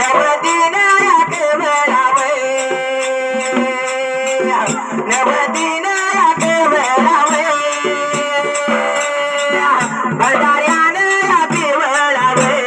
जाया नागाला वे ईशानी जाया नागाला वे